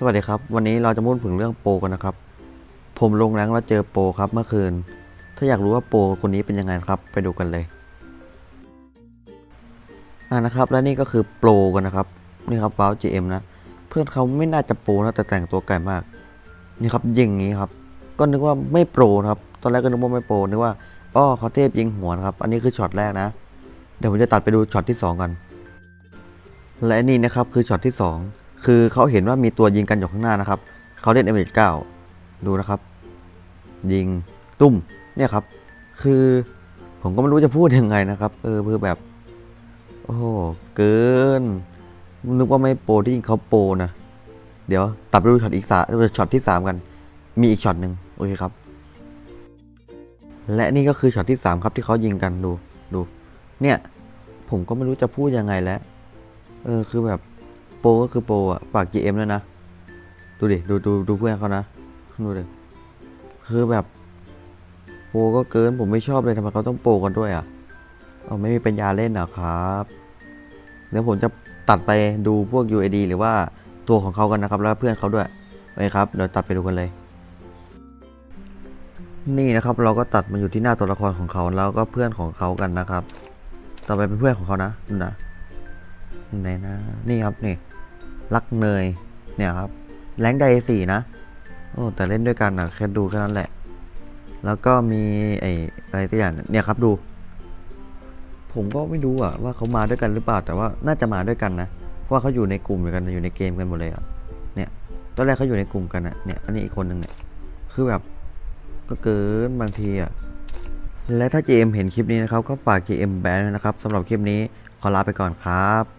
สวัสดีครับ วันนี้เราจะพูดถึงเรื่องโปรกันนะครับ ผมลงแรงแล้วเจอโปรครับเมื่อคืน ถ้าอยากรู้ว่าโปรคนนี้เป็นยังไงครับไปดูกันเลยอ่านะครับ และนี่ก็คือโปรกันนะครับ นี่ครับว้าว GM นะ เพื่อนเขาไม่น่าจะโปรนะแต่แต่งตัวไก่มาก นี่ครับยิงงนี้ครับ ก็นึกว่าไม่โปรครับ ตอนแรกก็นึกว่าไม่โปรนึกว่าอ้อเขาเทพยิงหัวนะครับ อันนี้คือช็อตแรกนะ เดี๋ยวผมจะตัดไปดูช็อตที่สองกัน และนี่นะครับคือช็อตที่สอง คือเขาเห็นว่ามีตัวยิงกันอยู่ข้างหน้านะครับ เขาเล่น m อ9ดูนะครับ ยิงตุ้มเนี่ยครับ คือผมก็ไม่รู้จะพูดยังไงนะครับ เออคือแบบ โอ้โหเกิน นึกว่าไม่โปรที่จริงเขาโปรนะเดี๋ยวตัดไปดูช็อตอีกสาช็อตที่สามกัน มีอีกช็อตหนึ่งโอเคครับ และนี่ก็คือช็อตที่สามครับที่เขายิงกันดูดู เนี่ย ผมก็ไม่รู้จะพูดยังไงแล้ว เออคือแบบ โปรก็คือโปรอะฝาก GM ด้วยนะ ดูดิ ดูดูดูเพื่อนเขานะ ดูดิ คือแบบ โปรก็เกินผมไม่ชอบเลยทำไมเขาต้องโปรกันด้วยอะ เอาไม่มีปัญญาเล่นเหรอครับ เดี๋ยวผมจะตัดไปดูพวก UAD หรือว่าตัวของเขากันนะครับ แล้วเพื่อนเขาด้วยโอเครับ เดี๋ยวตัดไปดูกันเลย นี่นะครับ เราก็ตัดมาอยู่ที่หน้าตัวละครของเขาแล้วก็เพื่อนของเขากันนะครับ ต่อไปเป็นเพื่อนของเขานะนะไหนนะ นี่ครับนี่ รักเนย เนี่ยครับ แรงไดสี่นะ โอ้ แต่เล่นด้วยกันนะแค่ดูแค่นั้นแหละ แล้วก็มีไอ้อะไรตัวอย่าง เนี่ยครับดู ผมก็ไม่รู้อะว่าเขามาด้วยกันหรือเปล่า แต่ว่าน่าจะมาด้วยกันนะ เพราะว่าเขาอยู่ในกลุ่มเดียวกัน อยู่ในเกมกันหมดเลยอะเนี่ย ตอนแรกเขาอยู่ในกลุ่มกันอะเนี่ย อันนี้อีกคนหนึ่งเนี่ย คือแบบ ก็เกินบางทีอะและถ้า GM เห็นคลิปนี้นะครับ ก็ฝาก GM แบนนะครับสำหรับคลิปนี้ ขอลาไปก่อนครับ